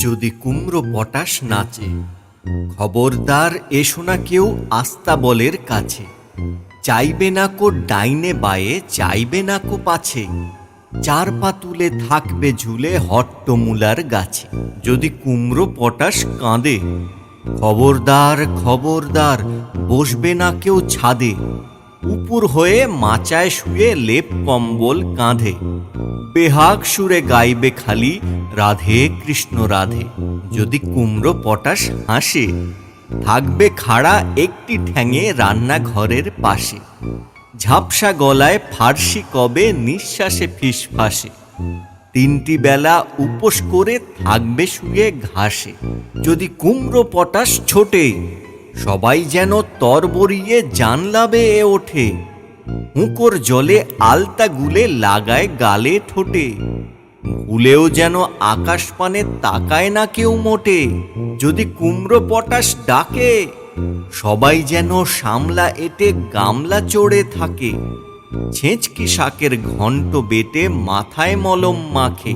যদি কুমড়ো পটাশ নাচে, খবরদার এসো না কেউ আস্তাবলের কাছে। চাইবে না কো ডাইনে বায়ে, চাইবে না কো পাছে। চার পা তুলে থাকবে ঝুলে হট্টমূলার গাছে। যদি কুমড়ো পটাশ কাঁদে, খবরদার খবরদার, বসবে না কেউ ছাদে। উপুর হয়ে মাচায় শুয়ে লেপ কম্বল কাঁধে। বেহাগ সুরে গাইবে খালি, রাধে কৃষ্ণ, রাধে। যদি কুমড়ো পটাশ হাসে, থাকবে খাড়া একটি ঠ্যাঙে রান্নাঘরের পাশে। ঝাপসা গলায় ফার্সি কবে, নিঃশ্বাসে ফিসফাসে তিনটি বেলা উপোস করে থাকবে শুয়ে ঘাসে। যদি কুমড়ো পটাশ ছোটে সবাই যেন তরবরিয়ে জানলা বেয়ে ওঠে। হুঁকোর জলে আলতা গুলে লাগায় গালে ঠোঁটে। উলেও যেন আকাশ পানে তাকায় না কেউ মোটে। যদি কুমড়ো পটাশ ডাকে, সবাই যেন সামলা এটে গামলা চড়ে থাকে। ছেঁচকি শাকের ঘন্ট বেটে মাথায় মলম মাখে,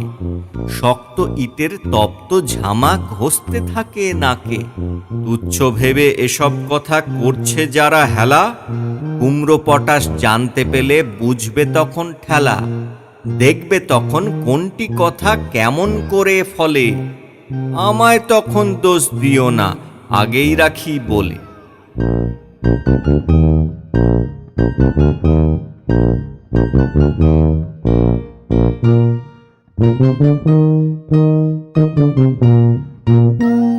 শক্ত ইটের তপ্ত ঝামা ঘষতে থাকে নাকে। তুচ্ছ ভেবে এসব কথা করছে যারা হেলা, কুমড়ো পটাশ জানতে পেলে বুঝবে তখন ঠেলা, দেখবে তখন কোনটি কথা কেমন করে ফলে। আমায় তখন দোষ দিও না, আগেই রাখি বলে। Thank you.